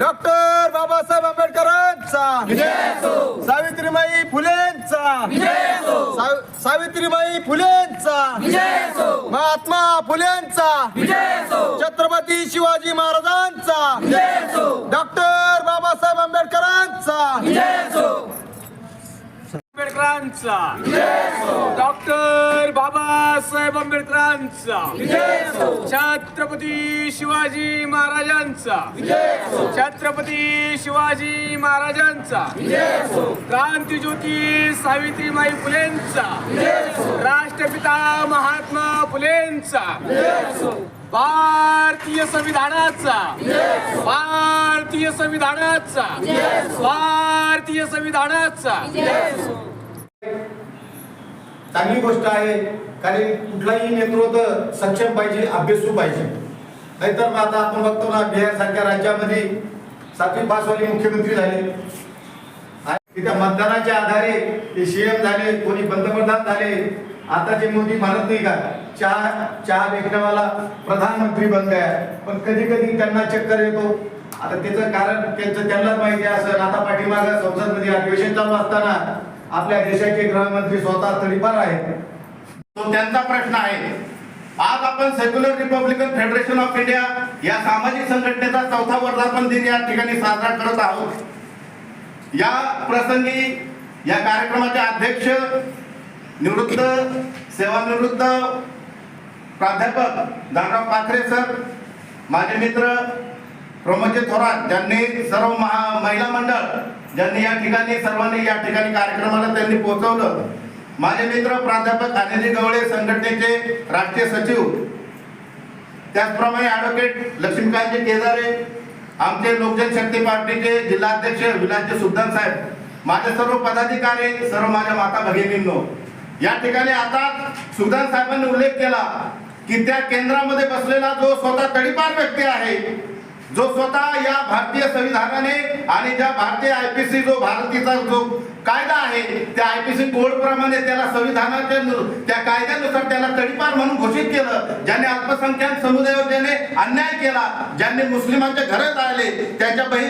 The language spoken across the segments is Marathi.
डॉक्टर बाबासाहेब आंबेडकरांचा. सावित्रीबाई फुलेंचा. साव- सावित्रीबाई फुलेंचा. महात्मा फुलेंचा. छत्रपती शिवाजी महाराजांचा. डॉक्टर बाबासाहेब आंबेडकरांचा. आंबेडकरांचा. डॉक्टर बाबासाहेब आंबेडकरांचा. छत्रपती शिवाजी महाराजांचा. छत्रपती शिवाजी महाराजांचा. क्रांती ज्योती सावित्रीबाई फुलेंचा. राष्ट्रपिता महात्मा फुलेंचा. भारतीय संविधानाचा. भारतीय संविधानाचा. भारतीय संविधानाचा. चांगली गोष्ट आहे. कारण कुठलाही नेतृत्व सक्षम पाहिजे अभ्यासू पाहिजे. नाहीतर मग आता आपण बघतो ना बिहार सारख्या राज्यामध्ये सातवी पासवाले मुख्यमंत्री झाले. आणि त्या मतदानाच्या आधारे ते सीएम झाले कोणी पंतप्रधान झाले. आताचे मोदी म्हणत नाही का चहा चहा विकण्यावाला प्रधानमंत्री बन गया पण कधी कधी त्यांना चक्कर येतो. आता त्याचं कारण त्यांचं त्यांनाच माहिती असं. आता पाठीमागं संसदमध्ये अधिवेशन चालू असताना आपल्या देशाचे गृहमंत्री स्वतः तडीपार आहेत. तो त्यांचा प्रश्न आहे. आज आपण secular republican federation of India या सामाजिक संघटनेचा चौथा वर्धापन दिन या ठिकाणी साजरा करत आहोत. या प्रसंगी या कार्यक्रमाचे अध्यक्ष निवृत्त सेवानिवृत्त प्राध्यापक दानराव पाखरे सर माझे मित्र प्रमोदजी थोरात ज्यांनी सर्व महा महिला मंडळ ज्यांनी या ठिकाणी सर्वांनी या ठिकाणी कार्यक्रमाला त्यांनी पोहोचवलं. माझे मित्र प्राध्यापक अनिलजी गवळे संघटनेचे राष्ट्रीय सचिव. त्याचप्रमाणे ॲडव्होकेट लक्ष्मीकांतजी केदारे आमचे लोकजन शक्ती पार्टीचे जिल्हाध्यक्ष विलासजी सुद्धा साहेब माझे सर्व पदाधिकारी सर्व माझ्या माता भगिनींनो. या ठिकाणी आता सुदान साहेबांनी उल्लेख केला की त्या केंद्रामध्ये बसलेला जो स्वतः तडीपार व्यक्ती आहे जो स्वतः या भारतीय संविधानाने आणि ज्या भारतीय आयपीसी जो भारतीचा जो कायदा आहे त्या आयपीसी कोड प्रमाणे त्याला संविधानाच्या त्या कायद्यानुसार त्याला तडीपार म्हणून घोषित केलं ज्याने अल्पसंख्याक समुदायावर त्याने अन्याय केला ज्यांनी मुस्लिमांच्या घरात आले त्याच्या बही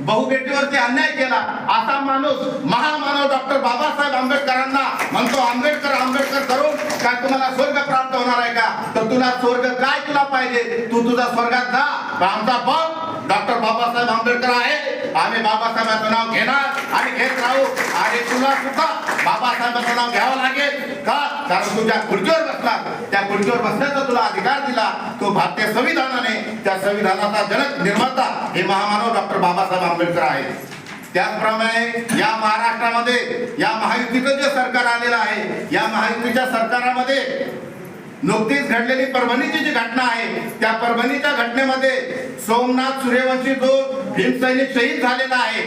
बहुबेटीवरती अन्याय केला असा माणूस महामानव डॉक्टर बाबासाहेब आंबेडकरांना म्हणतो आंबेडकर आंबेडकर करून काय तुम्हाला स्वर्ग प्राप्त होणार आहे का? तुला स्वर्ग काय तुला पाहिजे? तू तुझा स्वर्गात जा. आमचा बाप डॉक्टर बाबासाहेब आंबेडकर आहे. आम्ही बाबासाहेबांचं नाव घेणार आणि घेत राहू. आणि तुला सुद्धा बाबासाहेबांचं नाव घ्यावं लागेल. का? कारण तू ज्या खुर्चीवर बसला त्या खुर्चीवर बसण्याचा तुला अधिकार दिला. तो भारतीय संविधानाने त्या संविधानाचा जनक निर्माता हे महामानव डॉक्टर बाबासाहेब आंबेडकर आहेत. त्याचप्रमाणे या महाराष्ट्रामध्ये या महायुतीचं जे सरकार आलेलं आहे या महायुतीच्या सरकारामध्ये नुकतीच घडलेली परभणीची जी घटना आहे त्या परभणीच्या घटनेमध्ये सोमनाथ सूर्यवंशी जो भीमसैनिक शहीद झालेला आहे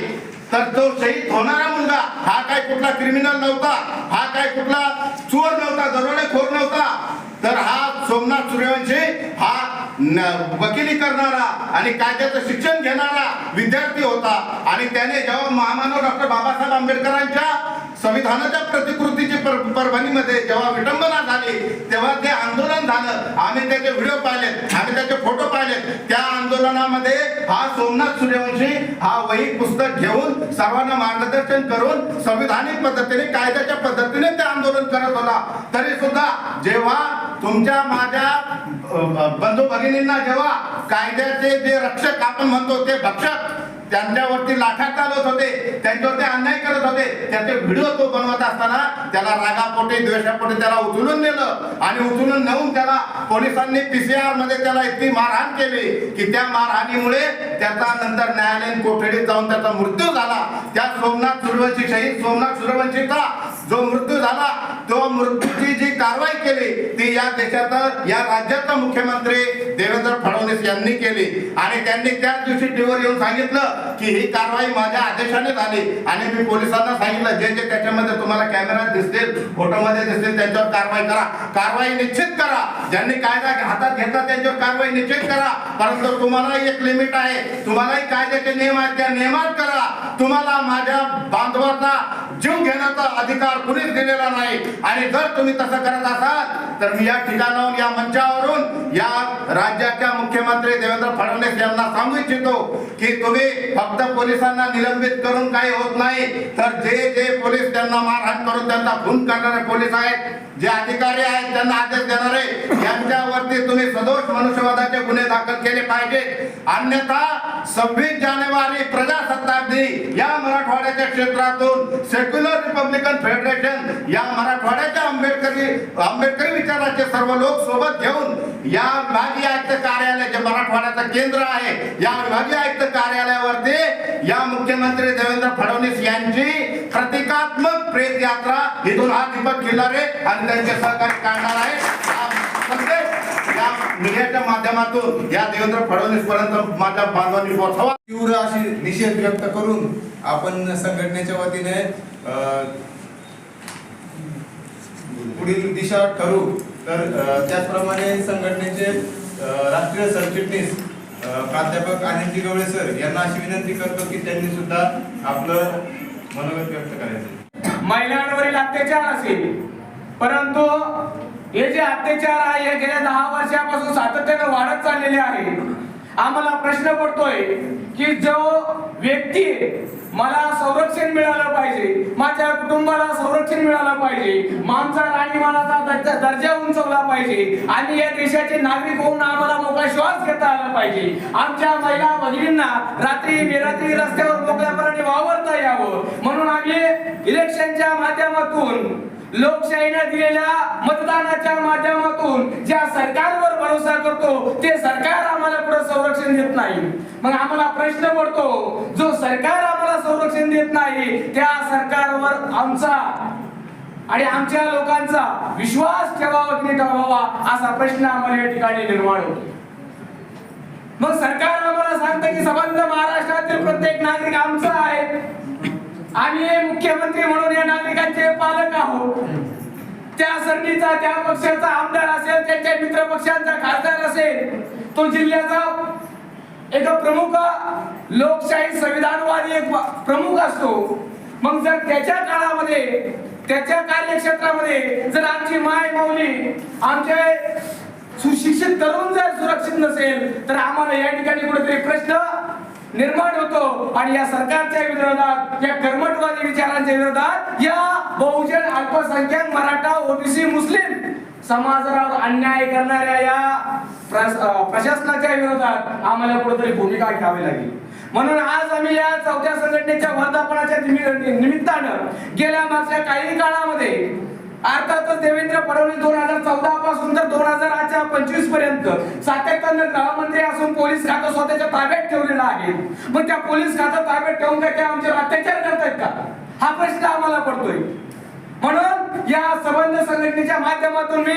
तर तो शहीद होणारा मुलगा हा काय कुठला क्रिमिनल नव्हता हा काय कुठला चोर नव्हता दरोडेखोर नव्हता तर हा सोमनाथ सूर्यवंशी हा वकिली करणारा आणि कायद्याचं शिक्षण घेणारा विद्यार्थी होता. आणि त्याने जेव्हा महामानव डॉक्टर बाबासाहेब आंबेडकरांच्या संविधानाच्या प्रतिकृतीची परभणीमध्ये जेव्हा विटंबना झाली तेव्हा ते आंदोलन झालं. आम्ही त्याचे व्हिडिओ पाहिलेत आम्ही त्याचे फोटो पाहिलेत त्या आंदोलनामध्ये हा सोमनाथ सूर्यवंशी हा वही पुस्तक घेऊन सर्वांना मार्गदर्शन करून संविधानिक पद्धतीने कायद्याच्या पद्धतीने ते आंदोलन करत होता. तरी सुद्धा जेव्हा तुमच्या माझ्या बंधू भगिनींना जेव्हा कायद्याचे जे रक्षक आपण म्हणतो ते भक्षक त्यांच्यावरती लाठा चालवत होते त्यांच्यावरती अन्याय करत होते. त्याचे व्हिडिओ तो बनवत असताना त्याला रागापोटे द्वेषापोटे त्याला उचलून नेलं आणि उचलून नेऊन त्याला पोलिसांनी पीसीआरमध्ये त्याला इतकी मारहाण केली की त्या मारहाणीमुळे त्याचा नंतर न्यायालयीन कोठडीत जाऊन त्याचा मृत्यू झाला. त्या सोमनाथ सूर्यवंशी शहीद सोमनाथ सूर्यवंशीचा जो मृत्यू झाला तो मृत्यूची जी कारवाई केली ती या देशाचा या राज्याचा मुख्यमंत्री देवेंद्र फडणवीस यांनी केली. आणि त्यांनी त्याच दिवशी टीव्हीवर येऊन सांगितलं की ही कारवाई माझ्या आदेशाने झाली. आणि मी पोलिसांना सांगितलं जे जे त्याच्यामध्ये तुम्हाला कॅमेऱ्यात दिसतील फोटोमध्ये दिसतील त्यांच्यावर कारवाई करा. कारवाई निश्चित करा. ज्यांनी कायदा हातात घेतला त्यांच्यावर कारवाई निश्चित करा. परंतु तुम्हाला एक लिमिट आहे. तुम्हालाही कायद्याचे नियम आहेत त्या नियमात करा. तुम्हाला माझ्या बांधवाचा जीव घेण्याचा अधिकार कुणीच दिलेला नाही. आणि जर तुम्ही तसं करत असाल तर मी या ठिकाणाहून या मंचावरून या राज्याच्या मुख्यमंत्री देवेंद्र फडणवीस यांना सांगू इच्छितो की तुम्ही फक्त पोलिसांना निलंबित करून काही होत नाही तर जे जे पोलीस त्यांना मारहाण करून त्यांना खून करणारे पोलीस आहेत जे अधिकारी आहेत त्यांना आदेश देणारे यांच्यावरती तुम्ही सदोष मनुष्यवादाचे गुन्हे दाखल केले पाहिजे अन्यथा सव्वीस जानेवारी प्रजासत्ताक दिन या मराठवाड्याच्या क्षेत्रातून सेक्युलर रिपब्लिकन फेडरेशन या मराठवाड्याच्या आंबेडकरी आंबेडकरी विचाराचे सर्व लोक सोबत घेऊन या विभागीय आयुक्त कार्यालय जे मराठवाड्याचं केंद्र आहे या विभागीय आयुक्त कार्यालयावरती या मुख्यमंत्री देवेंद्र फडणवीस यांची प्रतिकात्मक प्रेत यात्रा इथून हा दीपक खिल्लारे आणि त्यांचे सहकार्य काढणार आहे मीडियाच्या माध्यमातून या देवेंद्र फडणवीस पर्यंत माझ्या बांधवांनी पोहोचवा. तीव्र अशी निषेध व्यक्त करून आपण संघटनेच्या वतीने पुढील दिशा ठरू. तर त्याचप्रमाणे संघटनेचे राष्ट्रीय सरचिटणीस प्राध्यापक आनंदजी गवळे सर यांना अशी विनंती करतो की त्यांनी सुद्धा आपलं मनोगत व्यक्त करायचं. महिलांवरील अत्याचार असेल परंतु हे जे अत्याचार आहे हे गेल्या दहा वर्षापासून सातत्याने वाढत चाललेले आहे. आम्हाला प्रश्न पडतोय की जो व्यक्ती मला संरक्षण मिळालं पाहिजे माझ्या कुटुंबाला संरक्षण मिळालं पाहिजे माणसा राणीमानाचा दर्जा दर्जा उंचवला पाहिजे आणि या देशाचे नागरिक होऊन आम्हाला मोकळा श्वास घेता आला पाहिजे. आमच्या महिला भगिनींना रात्री बेरात्री रस्त्यावर मोकळ्यापणाने वावरता यावं. म्हणून आम्ही इलेक्शनच्या माध्यमातून लोकशाहीने दिलेल्या मतदानाच्या माध्यमातून ज्या सरकारवर भरोसा करतो ते सरकार आम्हाला पुढे संरक्षण देत नाही. मग आम्हाला प्रश्न पडतो जो सरकार आम्हाला संरक्षण देत नाही त्या सरकारवर आमचा आणि आमच्या लोकांचा विश्वास ठेवावा की ठेवावा असा प्रश्न आम्हाला या ठिकाणी निर्माण होतो. मग सरकार आम्हाला सांगतं की संबंध महाराष्ट्रातील प्रत्येक नागरिक आमचा आहे. आम्ही मुख्यमंत्री म्हणून या नागरिकांचे पालक आहोत. त्या सरकीचा त्या पक्षाचा आमदार असेल त्यांच्या मित्र पक्षांचा खासदार असेल तो जिल्ह्याचा एक प्रमुख लोकशाही संविधानवादी एक प्रमुख असतो. मग जर त्याच्या काळामध्ये त्याच्या कार्यक्षेत्रामध्ये जर आमची माय माऊली आमचे सुशिक्षित तरुण जर सुरक्षित नसेल तर आम्हाला या ठिकाणी कुठेतरी प्रश्न निर्माण होतो. आणि या सरकारच्या विरोधात या कर्मटवादी विचारांच्या विरोधात या बहुजन अल्पसंख्याक मराठा ओबीसी मुस्लिम समाजावर अन्याय करणाऱ्या या प्रशासनाच्या विरोधात आम्हाला कुठेतरी भूमिका घ्यावी लागेल. म्हणून आज आम्ही या चौथ्या संघटनेच्या वर्धापनाच्या निमित्तानं गेल्या मागच्या काही काळामध्ये अर्थातच देवेंद्र फडणवीस दोन हजार चौदा पासून तर दोन हजार आठच्या पंचवीसपर्यंत सातत्यानं गृहमंत्री असून पोलीस खातं स्वतःच्या ताब्यात ठेवलेलं आहे. मग त्या पोलीस खातं ताब्यात ठेवून काय आमच्यावर अत्याचार करतायत का? हा प्रश्न आम्हाला पडतोय. या संबंध संघटनेच्या माध्यमातून मी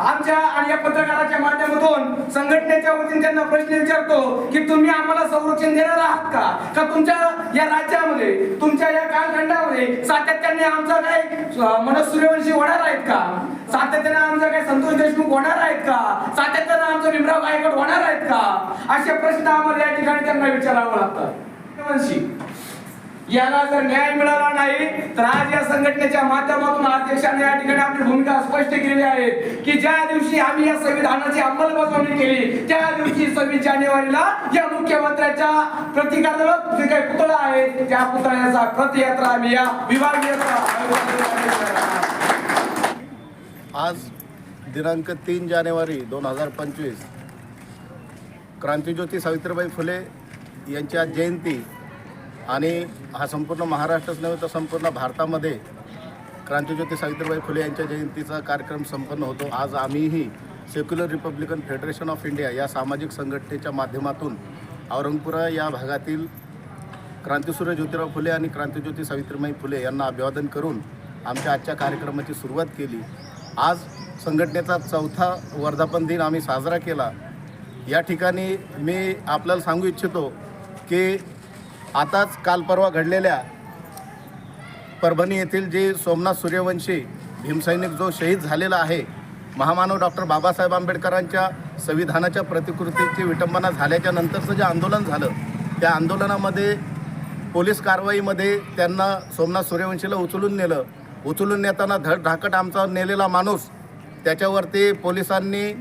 आमच्या आणि या पत्रकाराच्या माध्यमातून संघटनेच्या वतीने त्यांना प्रश्न विचारतो की तुम्ही आम्हाला संरक्षण देणार आहात का? का तुमच्या या राज्यामध्ये तुमच्या या कालखंडामध्ये सातत्याने आमचा काय मनोज सूर्यवंशी होणार आहेत का? सातत्याने आमचा काय संतोष देशमुख होणार आहेत का? सातत्याने आमचं भीमराव गायकवाड होणार आहेत का? असे प्रश्न आम्हाला या ठिकाणी त्यांना विचारावं लागतात. सूर्यवंशी याला जर न्याय मिळाला नाही तर आज या संघटनेच्या माध्यमातून अध्यक्षांनी या ठिकाणी आपली भूमिका स्पष्ट केली आहे की ज्या दिवशी आम्ही या संविधानाची अंमलबजावणी केली त्या दिवशी सव्वीस जानेवारीला या मुख्यमंत्र्याच्या प्रतिकात्मक जे काही पुतळा आहे त्या पुतळ्याचा प्रतियात्रा आम्ही या विभागीय आज दिनांक तीन जानेवारी दोन हजार पंचवीस क्रांतीज्योती सावित्रीबाई फुले यांच्या जयंती आणि हा संपूर्ण महाराष्ट्रच नव्हे तर संपूर्ण भारतामध्ये क्रांतीज्योती सावित्रीबाई फुले यांच्या जयंतीचा कार्यक्रम संपन्न होतो. आज आम्हीही secular republican federation of India या सामाजिक संघटनेच्या माध्यमातून औरंगपुरा या भागातील क्रांतीसूर्य ज्योतिराव फुले आणि क्रांतीज्योती सावित्रीबाई फुले यांना अभिवादन करून आमच्या आजच्या कार्यक्रमाची सुरुवात केली. आज संघटनेचा चौथा वर्धापन दिन आम्ही साजरा केला. या ठिकाणी मी आपल्याला सांगू इच्छितो की आताच काल परवा घडलेल्या परभणी येथील जे सोमनाथ सूर्यवंशी भीमसैनिक जो शहीद झालेला आहे महामानव डॉक्टर बाबासाहेब आंबेडकरांच्या संविधानाच्या प्रतिकृतीची विटंबना झाल्याच्या नंतरचं जे आंदोलन झालं त्या आंदोलनामध्ये पोलीस कारवाईमध्ये त्यांना सोमनाथ सूर्यवंशीला उचलून नेलं. उचलून नेताना धड धाकट आमचा नेलेला माणूस त्याच्यावरती पोलिसांनी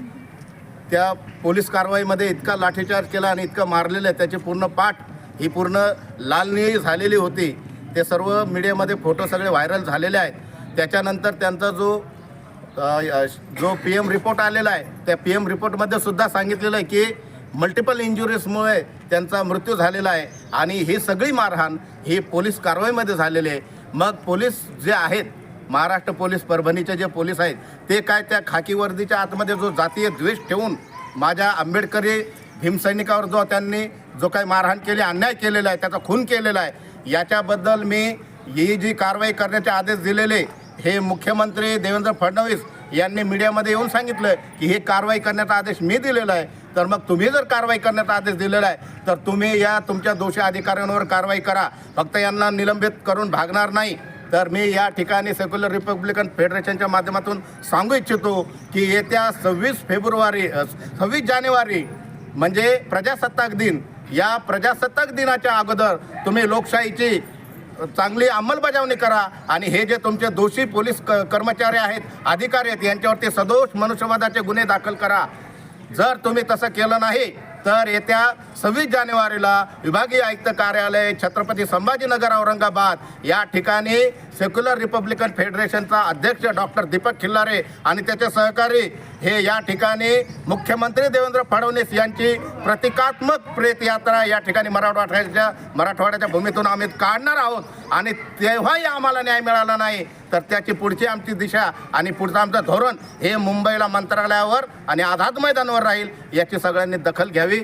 त्या पोलीस कारवाईमध्ये इतका लाठीचार्ज केला आणि इतकं मारलेलं आहे त्याची पूर्ण पाठ ही पूर्ण लालनिळी झालेली होती. ते सर्व मीडियामध्ये फोटो सगळे व्हायरल झालेले आहेत. त्याच्यानंतर त्यांचा जो जो पी एम रिपोर्ट आलेला आहे त्या पी एम रिपोर्टमध्ये सुद्धा सांगितलेलं आहे की मल्टिपल इंजुरीजमुळे त्यांचा मृत्यू झालेला आहे आणि ही सगळी मारहाण ही पोलीस कारवाईमध्ये झालेली आहे. मग पोलीस जे आहेत महाराष्ट्र पोलीस परभणीचे जे पोलीस आहेत ते काय त्या खाकी वर्दीच्या आतमध्ये जो जातीय द्वेष ठेवून माझ्या आंबेडकरी भीमसैनिकावर जो त्यांनी जो काही मारहाण केली अन्याय केलेला आहे त्याचा खून केलेला आहे याच्याबद्दल मी ही जी कारवाई करण्याचे आदेश दिलेले हे मुख्यमंत्री देवेंद्र फडणवीस यांनी मीडियामध्ये येऊन सांगितलं की हे कारवाई करण्याचा आदेश मी दिलेला आहे. तर मग तुम्ही जर कारवाई करण्याचा आदेश दिलेला आहे तर तुम्ही या तुमच्या दोषी अधिकाऱ्यांवर कारवाई करा. फक्त यांना निलंबित करून भागणार नाही. तर मी या ठिकाणी सेक्युलर रिपब्लिकन फेडरेशनच्या माध्यमातून सांगू इच्छितो की येत्या सव्वीस फेब्रुवारी सव्वीस जानेवारी म्हणजे प्रजासत्ताक दिन. या प्रजासत्ताक दिनाच्या अगोदर तुम्ही लोकशाहीची चांगली अंमलबजावणी करा आणि हे जे तुमचे दोषी पोलीस क कर्मचारी आहेत अधिकारी आहेत यांच्यावरती सदोष मनुष्यवादाचे गुन्हे दाखल करा. जर तुम्ही तसं केलं नाही तर येत्या सव्वीस जानेवारीला विभागीय आयुक्त कार्यालय छत्रपती संभाजीनगर औरंगाबाद या ठिकाणी सेक्युलर रिपब्लिकन फेडरेशनचा अध्यक्ष डॉक्टर दीपक खिल्लारे आणि त्याचे सहकारी हे या ठिकाणी मुख्यमंत्री देवेंद्र फडणवीस यांची प्रतिकात्मक प्रेतयात्रा या ठिकाणी मराठवाड्याच्या मराठवाड्याच्या भूमीतून आम्ही काढणार आहोत. आणि तेव्हाही आम्हाला न्याय मिळाला नाही. तर त्याची पुढची आमची दिशा आणि पुढचं आमचं धोरण हे मुंबईला मंत्रालयावर आणि आझाद मैदानावर राहील याची सगळ्यांनी दखल घ्यावी.